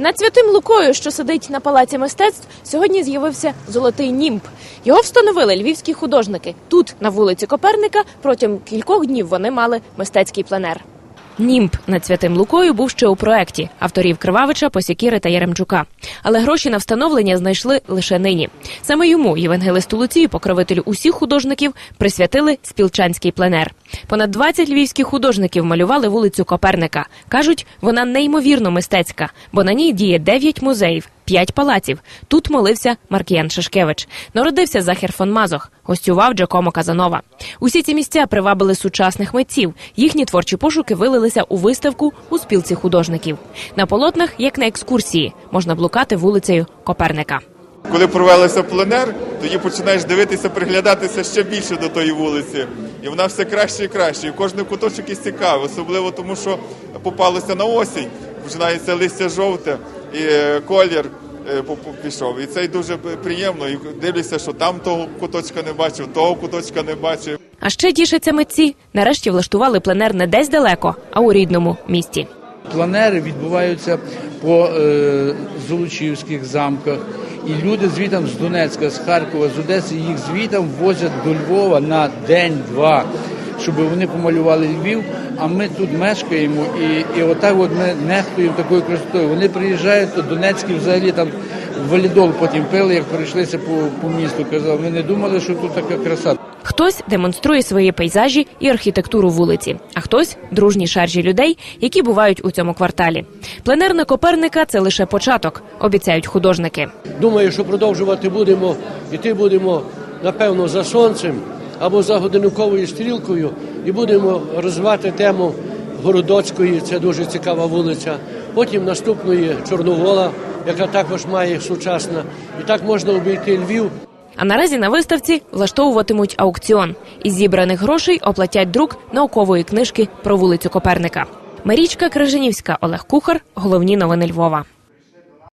Над святим Лукою, що сидить на палаці мистецтв, сьогодні з'явився золотий німб. Його встановили львівські художники. Тут, на вулиці Коперника, протягом кількох днів вони мали мистецький пленер. Німб над святим Лукою був ще у проекті авторів Кривавича, Посякіри та Яремчука. Але гроші на встановлення знайшли лише нині. Саме йому, євангелисту Луцію, покровителю усіх художників, присвятили спілчанський пленер. Понад 20 львівських художників малювали вулицю Коперника. кажуть, вона неймовірно мистецька, бо на ній діє 9 музеїв. П'ять палаців. Тут молився Маркіян Шишкевич. Народився Захер фон Мазох. Гостював Джакомо Казанова. Усі ці місця привабили сучасних митців. Їхні творчі пошуки вилилися у виставку у спілці художників. На полотнах, як на екскурсії, можна блукати вулицею Коперника. Коли провелися пленер, тоді починаєш дивитися, приглядатися ще більше до тої вулиці. І вона все краще і краще. І кожний куточок із цікавий, особливо тому, що попалося на осінь. Починається листя жовте і е, колір е, пішов. І це дуже приємно. І дивлюся, що там того куточка не бачив, того куточка не бачив. А ще тішаться митці. Нарешті влаштували пленер не десь далеко, а у рідному місті. Планери відбуваються по е, Золочівських замках. І люди звітом з Донецька, з Харкова, з Одеси їх звітом возять до Львова на день-два, щоб вони помалювали Львів. А ми тут мешкаємо, і, і отак от ми нехтуємо такою красотою. Вони приїжджають, то Донецькі взагалі там валідол потім пили, як пройшлися по, по місту. Казали, ми не думали, що тут така краса. Хтось демонструє свої пейзажі і архітектуру вулиці, а хтось дружні шаржі людей, які бувають у цьому кварталі. Пленерна Коперника це лише початок, обіцяють художники. Думаю, що продовжувати будемо, іти будемо, напевно, за сонцем або за годинниковою стрілкою, і будемо розвивати тему Городоцької, це дуже цікава вулиця. Потім наступної Чорновола, яка також має сучасна. І так можна обійти Львів А наразі на виставці влаштовуватимуть аукціон. Із зібраних грошей оплатять друк наукової книжки про вулицю Коперника. Марічка Крижанівська, Олег Кухар. Головні новини Львова.